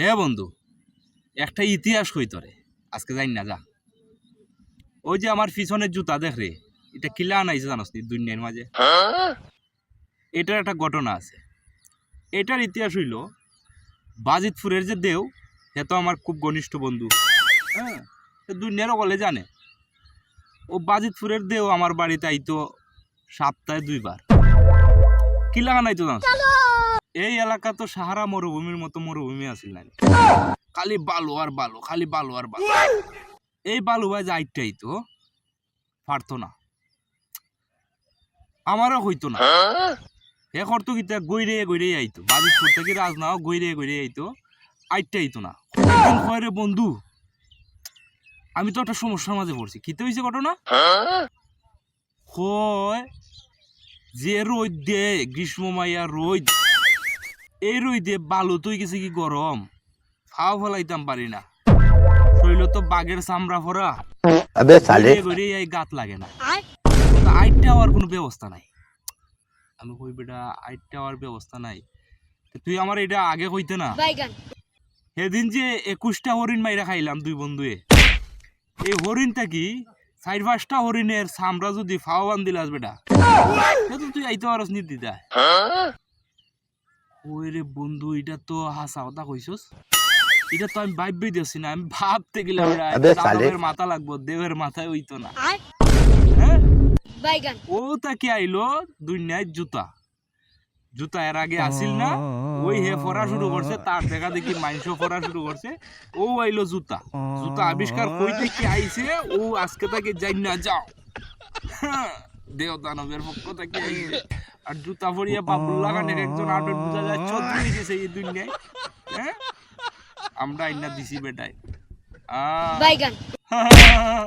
হে বন্ধু, একটা ইতিহাস কই তোরে? আজকে জানি না, যা। ওই যে আমার পিছনের জুতা, দেখ রে, এটা কিলা আনাইছে জানোস নি, দুনিয়ার মাঝে? এটার একটা ঘটনা আছে। এটার ইতিহাস হইল, বাজিতপুরের যে দেও সে তো আমার খুব ঘনিষ্ঠ বন্ধু। হ্যাঁ দুনিয়ারও বলে জানে। ও বাজিতপুরের দেও আমার বাড়িতে আইতো সপ্তাহে দুইবার। কিলা আনাইতো জানোস এই এলাকা তো সাহারা মরুভূমির মতো মরুভূমি আছিল না? খালি বালু আর বালু, খালি বালু আর বালু। এই বালু ভাই যাইটাই তো, পারতো না। আমারও হইতো না। হে করতো কি গইরে গইরে আইতো। বাজিতপুর থেকে রাজনাও গইরে গইরে আইতো। আইটা আইতো না। রে বন্ধু? আমি তো একটা সমস্যার মাঝে পড়ছি। কিতে হয়েছে ঘটনা? কয় যে রোদ দে গ্রীষ্ম মাইয়া রোদ। এই রইদে বালু তুই কিছু কি গরম? ফাও ফলাইতাম পারি না। শৈল তো বাঘের চামড়া ফরা এই গাত লাগে না। আইট টাওয়ার কোনো ব্যবস্থা নাই। আমি কই বেটা আইট টাওয়ার ব্যবস্থা নাই। তুই আমার এটা আগে কইতে না। সেদিন যে একুশটা হরিণ মাইরা খাইলাম দুই বন্ধুয়ে। এই হরিণটা কি? চার পাঁচটা হরিণের চামড়া যদি ফাও দিলাস বেটা তুই আইতে পারস নির্দিদায় হ্যাঁ? ওই রে বন্ধু এটা তো হাসা কথা কইছস। এটা তো আমি ভাববেই দিছি না আমি ভাবতে গেলে মাথা লাগবো দেহের মাথায় হইতো না। হ্যাঁ? বাইগান। ও তাকে আইলো দুনিয়ায় জুতা। জুতা এর আগে আসিল না ওই হে ফরা শুরু করছে তার দেখা দেখি মাংস ফরা শুরু করছে ও আইলো জুতা। জুতা আবিষ্কার কই থেকে আইছে ও আজকে তাকে যাই না যাও। হ্যাঁ, দেও দানবের পক্ষ থেকে আর জুতা ভরিয়ে বাবুল লাগানের একজন আটক বুঝা যায় চৌধুরী দিছে এই দুনিয়ায়। হ্যাঁ? আমরা আইনা দিছি বেটাই আহ। বাইগান।